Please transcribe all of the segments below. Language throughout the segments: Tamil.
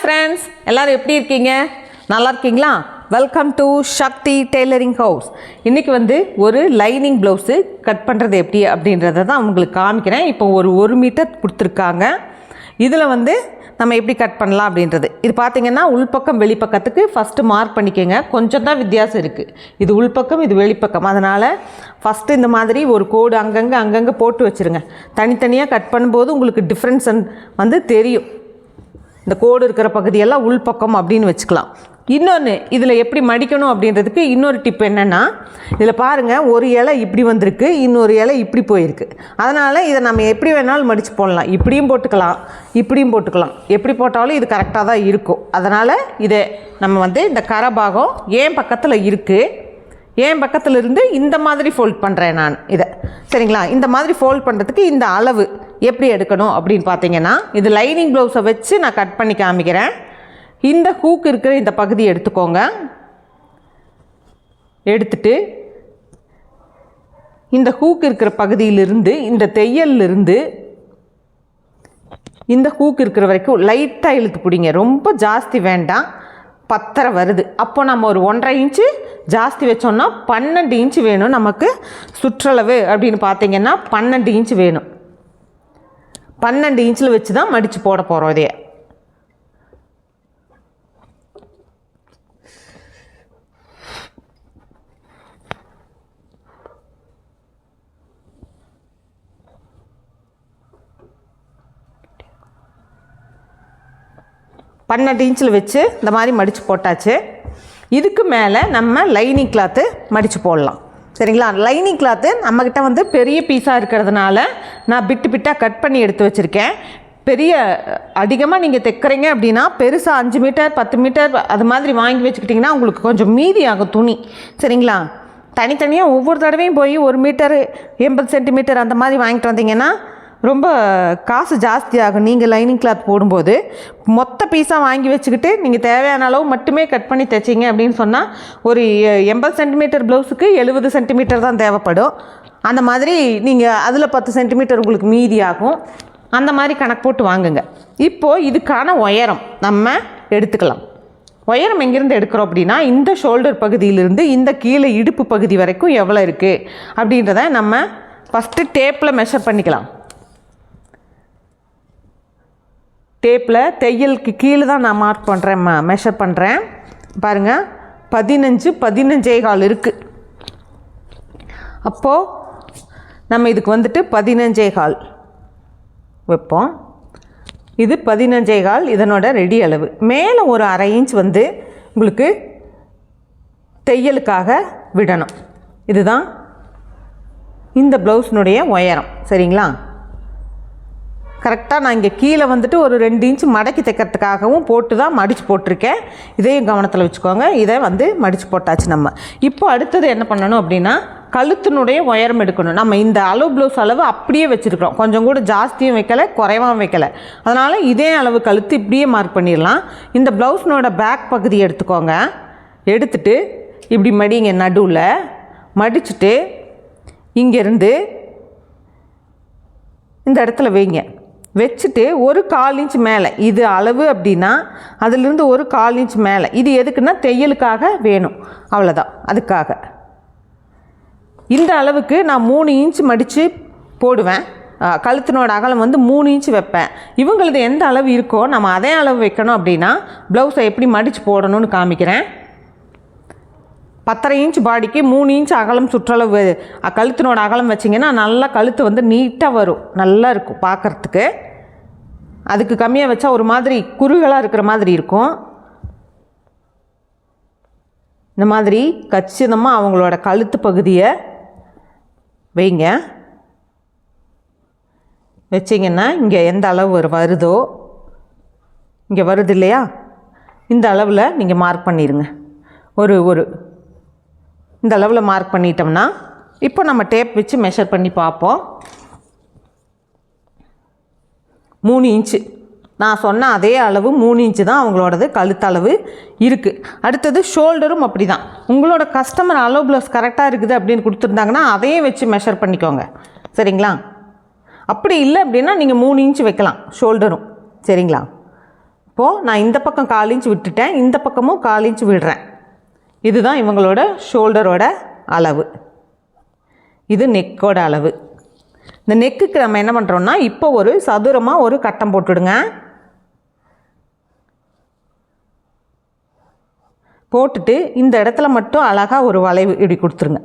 ஃப்ரெண்ட்ஸ் எல்லோரும் எப்படி இருக்கீங்க? நல்லா இருக்கீங்களா? Welcome to Shakti tailoring house இன்றைக்கி வந்து ஒரு லைனிங் ப்ளவுஸு கட் பண்ணுறது எப்படி அப்படின்றத தான் உங்களுக்கு காமிக்கிறேன். இப்போ ஒரு ஒரு மீட்டர் கொடுத்துருக்காங்க. இதில் வந்து நம்ம எப்படி கட் பண்ணலாம் அப்படின்றது. இது பார்த்திங்கன்னா உள்பக்கம் வெளிப்பக்கத்துக்கு ஃபஸ்ட்டு மார்க் பண்ணிக்கோங்க. கொஞ்சம் தான் வித்தியாசம் இருக்குது இது உள்பக்கம் இது வெளிப்பக்கம். அதனால் ஃபஸ்ட்டு இந்த மாதிரி ஒரு கோடு அங்கங்கே அங்கங்கே போட்டு வச்சுருங்க. தனித்தனியாக கட் பண்ணும்போது உங்களுக்கு டிஃப்ரென்ஸ் வந்து தெரியும். இந்த கோடு இருக்கிற பகுதியெல்லாம் உள்பக்கம் அப்படின்னு வச்சுக்கலாம். இன்னொன்று இதில் எப்படி மடிக்கணும் அப்படின்றதுக்கு இன்னொரு டிப் என்னென்னா இதில் பாருங்கள் ஒரு இலை இப்படி வந்திருக்கு இன்னொரு இலை இப்படி போயிருக்கு. அதனால் இதை நம்ம எப்படி வேணாலும் மடித்து போடலாம். இப்படியும் போட்டுக்கலாம் இப்படியும் போட்டுக்கலாம். எப்படி போட்டாலும் இது கரெக்டாக தான் இருக்கும். அதனால் இதை நம்ம வந்து இந்த கரை பாகம் ஏன் பக்கத்தில் இருக்குது என் பக்கத்தில் இருந்து இந்த மாதிரி ஃபோல்ட் பண்ணுறேன் நான்? இதை. சரிங்களா? இந்த மாதிரி ஃபோல்ட் பண்ணுறதுக்கு இந்த அளவு எப்படி எடுக்கணும் அப்படின்னு பார்த்தீங்கன்னா இது லைனிங் ப்ளவுஸை வச்சு நான் கட் பண்ணி காமிக்கிறேன். இந்த ஹூக் இருக்கிற இந்த பகுதி எடுத்துக்கோங்க. எடுத்துட்டு இந்த ஹூக் இருக்கிற பகுதியிலிருந்து இந்த தையல்லிருந்து இந்த ஹூக் இருக்கிற வரைக்கும் லைட்டாக இழுத்து பிடிங்க. ரொம்ப ஜாஸ்தி வேண்டாம். பத்தரை வருது. அப்போ நம்ம ஒரு ஒன்றரை இன்ச்சு ஜாஸ்தி வச்சோம்னா பன்னெண்டு இன்ச்சு வேணும் நமக்கு சுற்றளவு அப்படின்னு பார்த்தீங்கன்னா பன்னெண்டு இன்ச்சு வேணும். பன்னெண்டு இன்ச்சில் வச்சு தான் மடித்து போட போகிறோம் இதையே பன்னெண்டு இன்ச்சில் வச்சு இந்த மாதிரி மடித்து போட்டாச்சு. இதுக்கு மேலே நம்ம லைனிங் கிளாத்து மடித்து போடலாம். சரிங்களா? லைனிங் கிளாத்து நம்மக்கிட்ட வந்து பெரிய பீஸாக இருக்கிறதுனால நான் பிட்டு பிட்டாக கட் பண்ணி எடுத்து வச்சுருக்கேன். பெரிய அதிகமாக நீங்கள் தைக்கிறீங்க அப்படின்னா பெருசாக அஞ்சு மீட்டர் பத்து மீட்டர் அது மாதிரி வாங்கி வச்சுக்கிட்டிங்கன்னா உங்களுக்கு கொஞ்சம் மீதி ஆகும் துணி. சரிங்களா? தனித்தனியாக ஒவ்வொரு தடவையும் போய் ஒரு மீட்டர் எண்பது சென்டிமீட்டர் அந்த மாதிரி வாங்கிட்டு வந்தீங்கன்னா ரொம்ப காசு ஜாஸ்தியாகும். நீங்கள் லைனிங் கிளாத் போடும்போது மொத்த பீஸாக வாங்கி வச்சுக்கிட்டு நீங்கள் தேவையான அளவு மட்டுமே கட் பண்ணி தைச்சிங்க அப்படின்னு சொன்னால் ஒரு எ- எண்பது சென்டிமீட்டர் ப்ளவுஸுக்கு எழுபது சென்டிமீட்டர் தான் தேவைப்படும். அந்த மாதிரி நீங்கள் அதில் பத்து சென்டிமீட்டர் உங்களுக்கு மீதி ஆகும். அந்த மாதிரி கணக்கு போட்டு வாங்குங்க. இப்போது இதுக்கான உயரம் நம்ம எடுத்துக்கலாம். உயரம் எங்கேருந்து எடுக்கிறோம் அப்படின்னா இந்த ஷோல்டர் பகுதியிலிருந்து இந்த கீழே இடுப்பு பகுதி வரைக்கும் எவ்வளோ இருக்குது அப்படின்றத நம்ம ஃபஸ்ட்டு டேப்பில் மெஷர் பண்ணிக்கலாம். டேப்பில் தையலுக்கு கீழே தான் நான் மார்க் பண்ணுறேன் மெஷர் பண்ணுறேன் பாருங்கள் பதினஞ்சு பதினஞ்சே கால் இருக்குது அப்போது நம்ம இதுக்கு வந்துட்டு பதினஞ்சே கால் வைப்போம். இது பதினஞ்சே கால் இதனோட ரெடி அளவு. மேலே ஒரு அரை இன்ச் வந்து உங்களுக்கு தையலுக்காக விடணும். இதுதான் இந்த ப்ளவுஸினுடைய உயரம். சரிங்களா? கரெக்டாக நான் இங்கே கீழே வந்துட்டு ஒரு ரெண்டு இன்ச் மடக்கி தைக்கிறதுக்காகவும் போட்டு தான் மடித்து போட்டிருக்கேன். இதையும் கவனத்தில் வச்சுக்கோங்க. இதை வந்து மடித்து போட்டாச்சு நம்ம. இப்போ அடுத்தது என்ன பண்ணணும் அப்படின்னா கழுத்தினுடைய உயரம் எடுக்கணும். நம்ம இந்த அளவு ப்ளவுஸ் அளவு அப்படியே வச்சுருக்கிறோம். கொஞ்சம் கூட ஜாஸ்தியும் வைக்கலை குறைவாகவும் வைக்கல. அதனால் இதே அளவு கழுத்து இப்படியே மார்க் பண்ணிடலாம். இந்த ப்ளவுஸ்னோட பேக் பகுதி எடுத்துக்கோங்க. எடுத்துட்டு இப்படி மடிங்க நடுவில். மடிச்சுட்டு இங்கேருந்து இந்த இடத்துல வைங்க. வச்சுட்டு ஒரு கால் இன்ச் மேலே இது அளவு அப்படின்னா அதிலிருந்து ஒரு கால் இன்ச் மேலே. இது எதுக்குன்னா தையலுக்காக வேணும். அவ்வளோதான் அதுக்காக. இந்த அளவுக்கு நான் மூணு இன்ச் மடித்து போடுவேன். கழுத்தினோட அகலம் வந்து மூணு இன்ச் வைப்பேன். இவங்களது எந்த அளவு இருக்கோ நம்ம அதே அளவு வைக்கணும் அப்படின்னா ப்ளவுஸை எப்படி மடித்து போடணும்னு காமிக்கிறேன். பத்தரை இன்ச் பாடிக்கு மூணு இன்ச் அகலம் சுற்றளவு. கழுத்தினோட அகலம் வச்சிங்கன்னா நல்லா கழுத்து வந்து நீட்டாக வரும். நல்லா இருக்கும் பார்க்குறதுக்கு அதுக்கு கம்மியாக வச்சா ஒரு மாதிரி குறுகலாக இருக்கிற மாதிரி இருக்கும். இந்த மாதிரி கச்சிதமாக அவங்களோட கழுத்து பகுதியை வைங்க. வச்சிங்கன்னா இங்கே எந்த அளவு வருதோ இங்கே வருது இல்லையா? இந்த அளவில் நீங்கள் மார்க் பண்ணிடுங்க ஒரு ஒரு இந்த அளவில் மார்க் பண்ணிட்டோம்னா இப்போ நம்ம டேப் வச்சு மெஷர் பண்ணி பார்ப்போம். மூணு இன்ச்சு நான் சொன்ன அதே அளவு மூணு இன்ச்சு தான் அவங்களோடது கழுத்தளவு இருக்குது அடுத்தது ஷோல்டரும் அப்படி தான் உங்களோட கஸ்டமர் அளவு ப்ளவுஸ் கரெக்டாக இருக்குது அப்படின்னு கொடுத்துருந்தாங்கன்னா அதையும் வச்சு மெஷர் பண்ணிக்கோங்க. சரிங்களா? அப்படி இல்லை அப்படின்னா நீங்கள் மூணு இன்ச்சு வைக்கலாம் ஷோல்டரும் சரிங்களா? இப்போது நான் இந்த பக்கம் கால் இன்ச் விட்டுட்டேன் இந்த பக்கமும் கால் இன்ச் விடுறேன். இதுதான் இவங்களோட ஷோல்டரோட அளவு. இது நெக்கோட அளவு. இந்த நெக்குக்கு நம்ம என்ன பண்ணுறோம்னா இப்போ ஒரு சதுரமாக ஒரு கட்டம் போட்டுடுங்க. போட்டுட்டு இந்த இடத்துல மட்டும் அழகாக ஒரு வளைவு இப்படி கொடுத்துருங்க.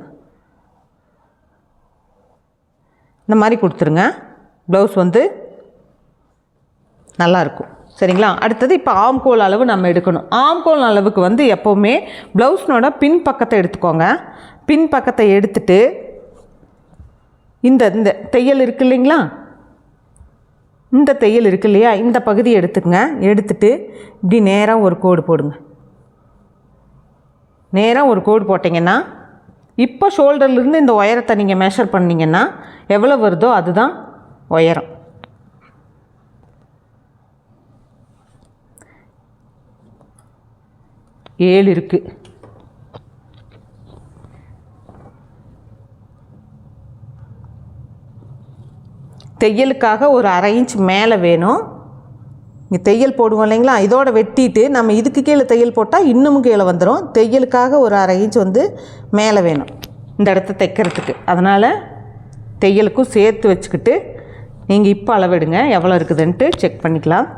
இந்த மாதிரி கொடுத்துருங்க. ப்ளவுஸ் வந்து நல்லாயிருக்கும் சரிங்களா? அடுத்தது இப்போ ஆம்கோல் அளவு நம்ம எடுக்கணும். ஆம்கோல் அளவுக்கு வந்து எப்போவுமே ப்ளவுஸ்னோட பின் பக்கத்தை எடுத்துக்கோங்க. பின் பக்கத்தை எடுத்துட்டு இந்த இந்த தையல் இருக்கு இல்லைங்களா? இந்த தையல் இருக்கு இல்லையா? இந்த பகுதி எடுத்துக்கங்க. எடுத்துட்டு இப்படி நேராக ஒரு கோடு போடுங்க. நேராக ஒரு கோடு போட்டிங்கன்னா இப்போ ஷோல்டர்லேருந்து இந்த உயரத்தை நீங்கள் மெஷர் பண்ணிங்கன்னா எவ்வளோ வருதோ அதுதான் உயரம். ஏழு இருக்குது தையலுக்காக ஒரு அரை இன்ச் மேலே வேணும். இங்கே தையல் போடுவோம் இல்லைங்களா? இதோட வெட்டிட்டு நம்ம இதுக்கு கீழே தையல் போட்டால் இன்னமும் கீழே வந்துடும் தையலுக்காக ஒரு அரை இன்ச் வந்து மேலே வேணும் இந்த இடத்த தைக்கிறதுக்கு. அதனால் தையலுக்கும் சேர்த்து வச்சுக்கிட்டு நீங்கள் இப்போ அளவெடுங்க. எவ்வளோ இருக்குதுன்ட்டு செக் பண்ணிக்கலாம்.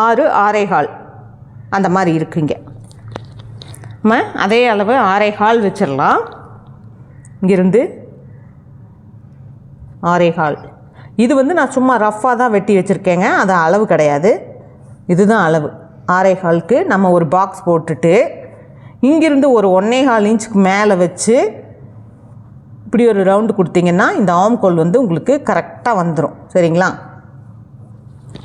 ஆறு ஆறேகால் அந்த மாதிரி இருக்குங்க. நம்ம அதே அளவு ஆரை ஹால் வச்சிடலாம். இங்கிருந்து ஆறே ஹால் இது வந்து நான் சும்மா ரஃப்பாக தான் வெட்டி வச்சுருக்கேங்க. அது அளவு கிடையாது. இதுதான் அளவு. ஆரை ஹாலுக்கு நம்ம ஒரு பாக்ஸ் போட்டுட்டு இங்கிருந்து ஒரு ஒன்றே கால் இன்ச்சுக்கு மேலே வச்சு இப்படி ஒரு ரவுண்டு கொடுத்தீங்கன்னா இந்த ஆம்கோல் வந்து உங்களுக்கு கரெக்டாக வந்துடும் சரிங்களா?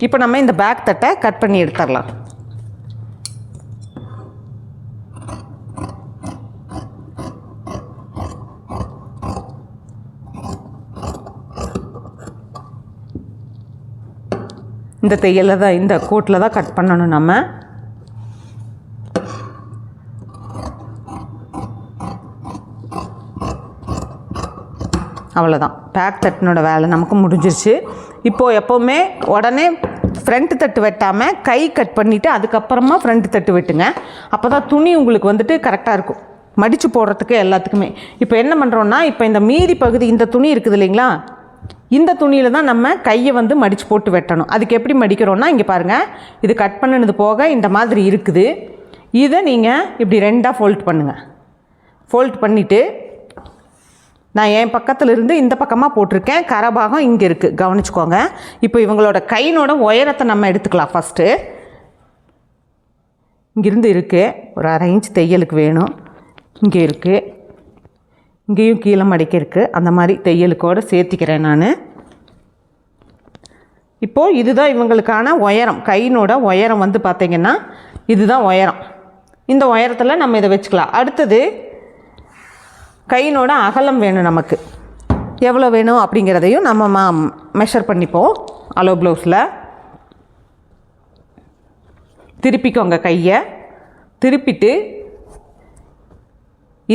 இப்போ நம்ம இந்த பேக் தட்டை கட் பண்ணி எடுத்துடலாம். இந்த தையலில் தான் இந்த கோட்டில் தான் கட் பண்ணணும் நம்ம. அவ்வளோதான் பேக் தட்டினோட வேலை நமக்கு முடிஞ்சிருச்சு. இப்போது எப்போவுமே உடனே ஃப்ரண்ட் தட்டு வெட்டாமல் கை கட் பண்ணிவிட்டு அதுக்கப்புறமா ஃப்ரண்ட் தட்டு வெட்டுங்க. அப்போ தான் துணி உங்களுக்கு வந்துட்டு கரெக்டாக இருக்கும். மடித்து போடுறதுக்கு எல்லாத்துக்குமே. இப்போ என்ன பண்ணுறோன்னா இப்போ இந்த மீதி பகுதி இந்த துணி இருக்குது இல்லைங்களா? இந்த துணியில் தான் நம்ம கையை வந்து மடித்து போட்டு வெட்டணும். அதுக்கு எப்படி மடிக்கிறோன்னா இங்கே பாருங்கள் இது கட் பண்ணினது போக இந்த மாதிரி இருக்குது. இதை நீங்கள் இப்படி ரெண்டாக ஃபோல்ட் பண்ணுங்கள் ஃபோல்ட் பண்ணிவிட்டு நான் என் பக்கத்தில் இருந்து இந்த பக்கமாக போட்டிருக்கேன். கரபாகம் இங்கே இருக்குது கவனிச்சுக்கோங்க. இப்போ இவங்களோட கையினோட உயரத்தை நம்ம எடுத்துக்கலாம் ஃபஸ்ட்டு இங்கிருந்து இருக்குது ஒரு அரை இன்ச் தையலுக்கு வேணும். இங்கே இருக்குது இங்கேயும் கீழே மடிக்க இருக்குது அந்த மாதிரி தையலுக்கோடு சேர்த்திக்கிறேன் நான். இப்போது இதுதான் இவங்களுக்கான உயரம். கையினோட உயரம் வந்து பார்த்திங்கன்னா இதுதான் உயரம். இந்த உயரத்தில் நம்ம இதை வச்சுக்கலாம். அடுத்தது கையினோட அகலம் வேணும் நமக்கு. எவ்வளோ வேணும் அப்படிங்கிறதையும் நம்ம மா மெஷர் பண்ணிப்போம். அலோ ப்ளவுஸில் திருப்பிக்கோங்க கையை. திருப்பிட்டு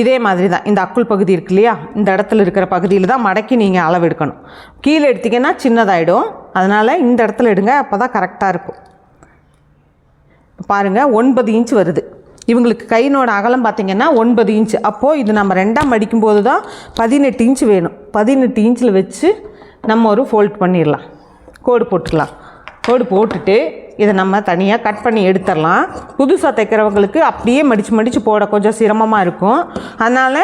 இதே மாதிரி தான் இந்த அக்குள் பகுதி இருக்கு இல்லையா? இந்த இடத்துல இருக்கிற பகுதியில் தான் மடக்கி நீங்கள் அளவு எடுக்கணும். கீழே எடுத்திங்கன்னா சின்னதாகிடும் அதனால் இந்த இடத்துல எடுங்க அப்போ தான் கரெக்டாக இருக்கும். பாருங்கள் ஒன்பது இன்ச் வருது. இவங்களுக்கு கையினோட அகலம் பார்த்திங்கன்னா ஒன்பது இன்ச் அப்போது இது நம்ம ரெண்டாம் மடிக்கும்போது தான் பதினெட்டு இன்ச் வேணும். பதினெட்டு இன்ச்சில் வச்சு நம்ம ஒரு ஃபோல்ட் பண்ணிடலாம். கோடு போட்டுடலாம் கோடு போட்டுட்டு இதை நம்ம தனியாக கட் பண்ணி எடுத்துடலாம். புதுசாக தைக்கிறவங்களுக்கு அப்படியே மடித்து மடித்து போட கொஞ்சம் சிரமமாக இருக்கும். அதனால்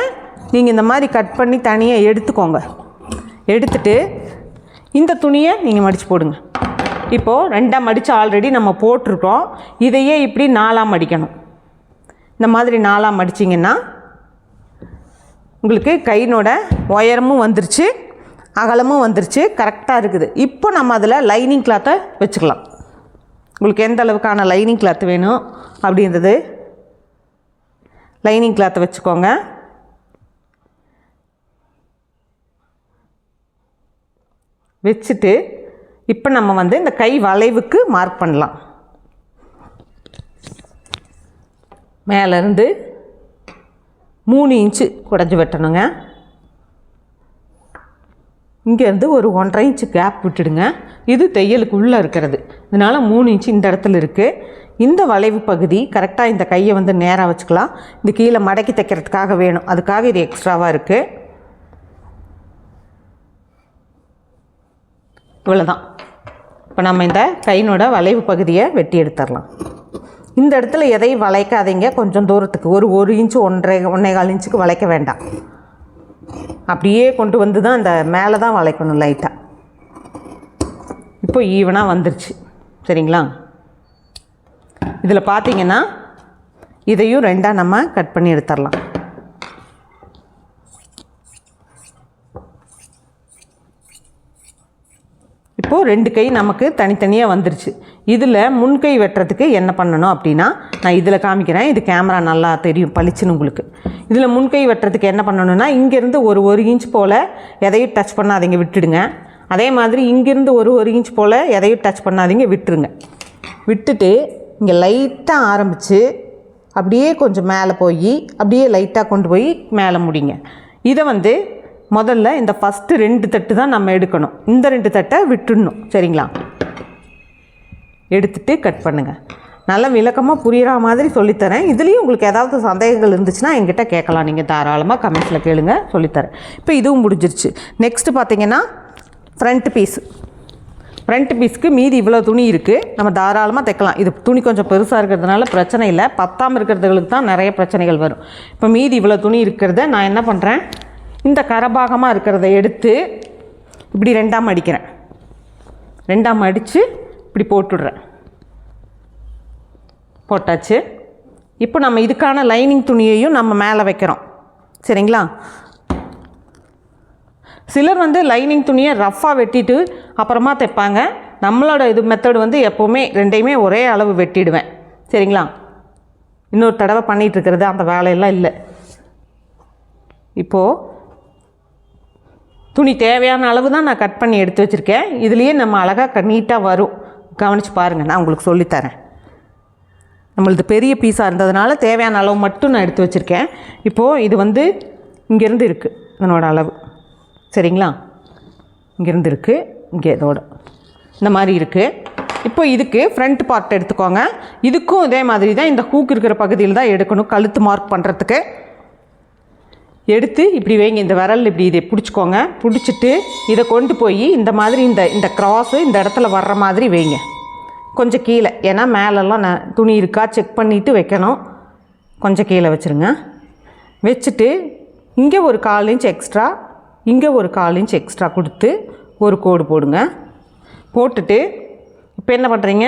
நீங்கள் இந்த மாதிரி கட் பண்ணி தனியாக எடுத்துக்கோங்க. எடுத்துட்டு இந்த துணியை நீங்கள் மடித்து போடுங்க. இப்போது ரெண்டாக மடித்து ஆல்ரெடி நம்ம போட்டிருக்கோம். இதையே இப்படி நாலாக மடிக்கணும். இந்த மாதிரி நாலாக மடிச்சிங்கன்னா உங்களுக்கு கையினோட உயரமும் வந்துருச்சு. அகலமும் வந்துருச்சு கரெக்டாக இருக்குது. இப்போ நம்ம அதில் லைனிங் கிளாத்தை வச்சுக்கலாம். உங்களுக்கு எந்த அளவுக்கான லைனிங் கிளாத் வேணும் அப்படின்றது லைனிங் கிளாத்தை வச்சுக்கோங்க. வச்சுட்டு இப்போ நம்ம வந்து இந்த கை வளைவுக்கு மார்க் பண்ணலாம். மேலேருந்து மூணு இன்ச்சு குடஞ்சி வெட்டணுங்க. இங்கேருந்து ஒரு ஒன்றரை இன்ச்சு கேப் விட்டுடுங்க. இது தையலுக்கு உள்ளே இருக்கிறது. இதனால் மூணு இன்ச்சு இந்த இடத்துல இருக்குது இந்த வளைவு பகுதி கரெக்டாக இந்த கையை வந்து நேராக வச்சுக்கலாம். இந்த கீழே மடக்கி தைக்கிறதுக்காக வேணும். அதுக்காக இது எக்ஸ்ட்ராவாக இருக்குது இவ்வளோதான் இப்போ நம்ம இந்த கையினோட வளைவு பகுதியை வெட்டி எடுத்துடலாம். இந்த இடத்துல எதையும் வளைக்காதீங்க. கொஞ்சம் தூரத்துக்கு. ஒரு ஒரு இன்ச்சு ஒன்றரை ஒன்றே கால் இன்ச்சுக்கு வளைக்க வேண்டாம். அப்படியே கொண்டு வந்து தான் அந்த மேலே தான் வளைக்கணும் லைட்டாக இப்போ ஈவனாக வந்துருச்சு. சரிங்களா? இதில் பார்த்தீங்கன்னா இதையும் ரெண்டாக நம்ம கட் பண்ணி எடுத்துடலாம். இப்போது ரெண்டு கை நமக்கு தனித்தனியாக வந்துருச்சு. இதில் முன்கை வெட்டுறதுக்கு என்ன பண்ணணும் அப்படின்னா நான் இதில் காமிக்கிறேன். இது கேமரா நல்லா தெரியும் பளிச்சுன்னு உங்களுக்கு. இதில் முன்கை வெட்டுறதுக்கு என்ன பண்ணணும்னா இங்கேருந்து ஒரு ஒரு இன்ச் போல் எதையும் டச் பண்ணாதீங்க விட்டுடுங்க. அதே மாதிரி இங்கேருந்து ஒரு ஒரு இன்ச் போல் எதையும் டச் பண்ணாதீங்க விட்டுருங்க. விட்டுட்டு இங்கே லைட்டாக ஆரம்பித்து அப்படியே கொஞ்சம் மேலே போய் அப்படியே லைட்டாக கொண்டு போய் மேலே முடிங்க. இதை வந்து முதல்ல இந்த ஃபஸ்ட்டு ரெண்டு தட்டு தான் நம்ம எடுக்கணும். இந்த ரெண்டு தட்டை விட்டுடணும் சரிங்களா? எடுத்துட்டு கட் பண்ணுங்கள் நல்ல விளக்கமாக புரிகிற மாதிரி சொல்லித்தரேன். இதுலேயும் உங்களுக்கு ஏதாவது சந்தேகங்கள் இருந்துச்சுன்னா என்கிட்ட கேட்கலாம். நீங்கள் தாராளமாக கமெண்ட்ஸில் கேளுங்க சொல்லித்தரேன். இப்போ இதுவும் முடிஞ்சிருச்சு. நெக்ஸ்ட்டு பார்த்தீங்கன்னா ஃப்ரண்ட் பீஸ் ஃப்ரண்ட் பீஸ்க்கு மீதி இவ்வளோ துணி இருக்குது நம்ம தாராளமாக தைக்கலாம். இது துணி கொஞ்சம் பெருசாக இருக்கிறதுனால பிரச்சனை இல்லை. பத்தாமல் இருக்கிறதுகளுக்கு தான் நிறைய பிரச்சனைகள் வரும். இப்போ மீதி இவ்வளோ துணி இருக்கிறத நான் என்ன பண்ணுறேன் இந்த கரபாகமாக இருக்கிறத எடுத்து இப்படி ரெண்டாம் அடிக்கிறேன். ரெண்டாம் அடித்து இப்படி போட்டுடுறேன். போட்டாச்சு. இப்போ நம்ம இதுக்கான லைனிங் துணியையும் நம்ம மேலே வைக்கிறோம். சரிங்களா? சிலர் வந்து லைனிங் துணியை ரஃப்பாக வெட்டிட்டு அப்புறமா தைப்பாங்க. நம்மளோட இது மெத்தடு வந்து எப்போவுமே ரெண்டையுமே ஒரே அளவு வெட்டிடுவேன். சரிங்களா? இன்னொரு தடவை பண்ணிகிட்ருக்கிறது அந்த வேலையெல்லாம் இல்லை. இப்போது துணி தேவையான அளவு தான் நான் கட் பண்ணி எடுத்து வச்சுருக்கேன். இதுலேயே நம்ம அழகாக நீட்டாக வரும். கவனித்து பாருங்கள் நான் உங்களுக்கு சொல்லித்தரேன். நம்மளது பெரிய பீஸாக இருந்ததுனால தேவையான அளவு மட்டும் நான் எடுத்து வச்சுருக்கேன். இப்போது இது வந்து இங்கேருந்து இருக்குது இதனோட அளவு. சரிங்களா? இங்கேருந்து இருக்குது இங்கே இதோட. இந்த மாதிரி இருக்குது இப்போ இதுக்கு ஃப்ரண்ட் பார்ட் எடுத்துக்கோங்க. இதுக்கும் இதே மாதிரி தான் இந்த ஹூக் இருக்கிற பகுதியில் தான் எடுக்கணும் கழுத்து மார்க் பண்ணுறதுக்கு எடுத்து இப்படி வைங்க இந்த விரல் இப்படி இதை பிடிச்சிக்கோங்க. பிடிச்சிட்டு இதை கொண்டு போய் இந்த மாதிரி இந்த இந்த க்ராஸு இந்த இடத்துல வர்ற மாதிரி வைங்க. கொஞ்சம் கீழே. ஏன்னா மேலெல்லாம் நான் துணி இருக்கா? செக் பண்ணிவிட்டு வைக்கணும். கொஞ்சம் கீழே வச்சுருங்க. வச்சுட்டு இங்கே ஒரு கால் இன்ச் எக்ஸ்ட்ரா இங்கே ஒரு கால் இன்ச் எக்ஸ்ட்ரா கொடுத்து ஒரு கோடு போடுங்க. போட்டுட்டு இப்போ என்ன பண்ணுறீங்க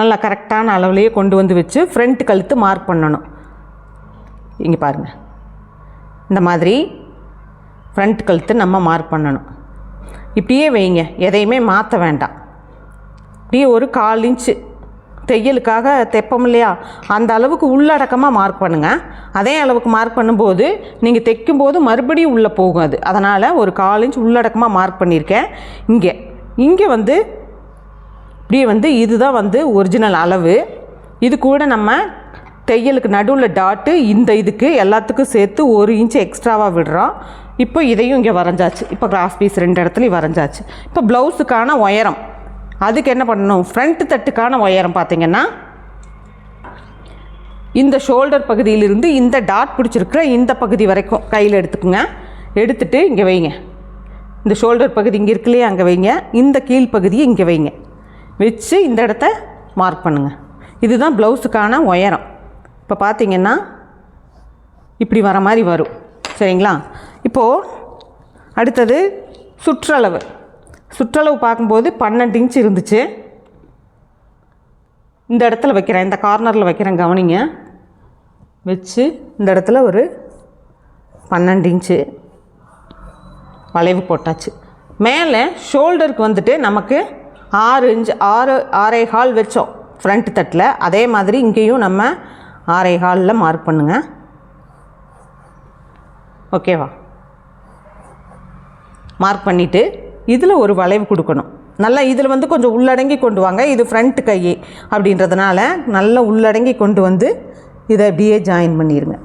நல்லா கரெக்டான அளவுலேயே கொண்டு வந்து வச்சு ஃப்ரண்ட் கழுத்து மார்க் பண்ணணும். இங்கே பாருங்கள் இந்த மாதிரி ஃப்ரண்ட் கழுத்து நம்ம மார்க் பண்ணணும். இப்படியே வைங்க. எதையுமே மாற்ற வேண்டாம். இப்படியே ஒரு கால் இன்ச்சு தையலுக்காக தைப்போம் இல்லையா? அந்த அளவுக்கு உள்ளடக்கமாக மார்க் பண்ணுங்கள் அதே அளவுக்கு மார்க் பண்ணும்போது நீங்கள் தைக்கும்போது மறுபடியும் உள்ளே போகும் அது. அதனால் ஒரு கால் இன்ச் உள்ளடக்கமாக மார்க் பண்ணியிருக்கேன். இங்கே. இங்கே வந்து இப்படியே வந்து இதுதான் வந்து ஒரிஜினல் அளவு. இது கூட நம்ம தையலுக்கு நடுவில் டாட்டு இந்த இதுக்கு எல்லாத்துக்கும் சேர்த்து ஒரு இன்ச் எக்ஸ்ட்ராவாக விடுறோம் இப்போ இதையும் இங்கே வரைஞ்சாச்சு. இப்போ கிராஸ் பீஸ் ரெண்டு இடத்துலையும் வரைஞ்சாச்சு. இப்போ ப்ளவுஸுக்கான உயரம். அதுக்கு என்ன பண்ணணும்? ஃப்ரண்ட் தட்டுக்கான உயரம் பார்த்தீங்கன்னா இந்த ஷோல்டர் பகுதியிலிருந்து இந்த டாட் பிடிச்சிருக்கிற இந்த பகுதி வரைக்கும் கையில் எடுத்துக்கோங்க. எடுத்துகிட்டு இங்கே வைங்க. இந்த ஷோல்டர் பகுதி இங்கே இருக்குல்லையே அங்கே வைங்க. இந்த கீழ் பகுதியை இங்கே வைங்க. வச்சு இந்த இடத்த மார்க் பண்ணுங்கள் இதுதான் ப்ளவுஸுக்கான உயரம். இப்போ பார்த்தீங்கன்னா இப்படி வர மாதிரி வரும். சரிங்களா? இப்போது அடுத்தது சுற்றளவு. சுற்றளவு பார்க்கும்போது பன்னெண்டு இன்ச் இருந்துச்சு. இந்த இடத்துல வைக்கிறேன். இந்த கார்னரில் வைக்கிறேன் கவனிங்க. வச்சு இந்த இடத்துல ஒரு பன்னெண்டு இன்ச்சு வளைவு போட்டாச்சு. மேலே ஷோல்டருக்கு வந்துட்டு நமக்கு ஆறு இன்ச் ஆறு ஆறே கால் வச்சோம். ஃப்ரண்ட் தட்டில். அதே மாதிரி இங்கேயும் நம்ம ஆறே காலில் மார்க் பண்ணுங்கள் ஓகேவா மார்க் பண்ணிவிட்டு இதில் ஒரு வளைவு கொடுக்கணும். நல்லா இதில் வந்து கொஞ்சம் உள்ளடங்கி கொண்டு வாங்க. இது ஃப்ரண்ட் கை அப்படின்றதுனால நல்லா உள்ளடங்கி கொண்டு வந்து இதை அப்படியே ஜாயின் பண்ணிடுங்க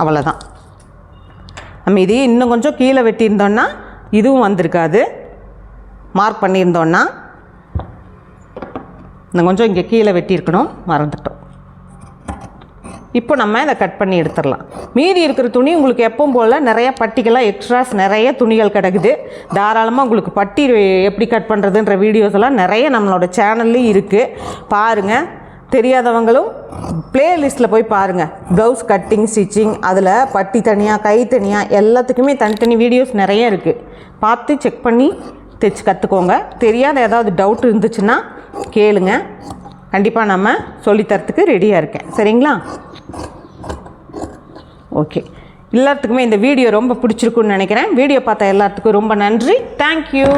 அவ்வளோதான் நம்ம இதையே இன்னும் கொஞ்சம் கீழே வெட்டியிருந்தோன்னா இதுவும் வந்திருக்காது. மார்க் பண்ணியிருந்தோன்னா இன்னும் கொஞ்சம் இங்கே கீழே வெட்டியிருக்கணும். மறந்துட்டோம். இப்போ நம்ம இதை கட் பண்ணி எடுத்துடலாம். மீதி இருக்கிற துணி உங்களுக்கு எப்பவும் போல் நிறைய பட்டிகளாக எக்ஸ்ட்ராஸ் நிறைய துணிகள் கிடக்குது. தாராளமாக உங்களுக்கு பட்டி எப்படி கட் பண்ணுறதுன்ற வீடியோஸ் எல்லாம் நிறைய நம்மளோட சேனல்லையும் இருக்குது பாருங்கள் தெரியாதவங்களும் பிளேலிஸ்ட்டில் போய் பாருங்கள் ப்ளவுஸ் கட்டிங் ஸ்டிச்சிங் அதில் பட்டி தனியாக கை தனியாக எல்லாத்துக்குமே தனித்தனி வீடியோஸ் நிறைய இருக்குது பார்த்து செக் பண்ணி தைச்சு கற்றுக்கோங்க தெரியாத ஏதாவது டவுட் இருந்துச்சுன்னா கேளுங்கள் கண்டிப்பாக நம்ம சொல்லித்தரத்துக்கு ரெடியாக இருக்கேன். சரிங்களா? ஓகே எல்லாத்துக்குமே இந்த வீடியோ ரொம்ப பிடிச்சிருக்குன்னு நினைக்கிறேன். வீடியோ பார்த்த எல்லாத்துக்கும் ரொம்ப நன்றி. தேங்க்யூ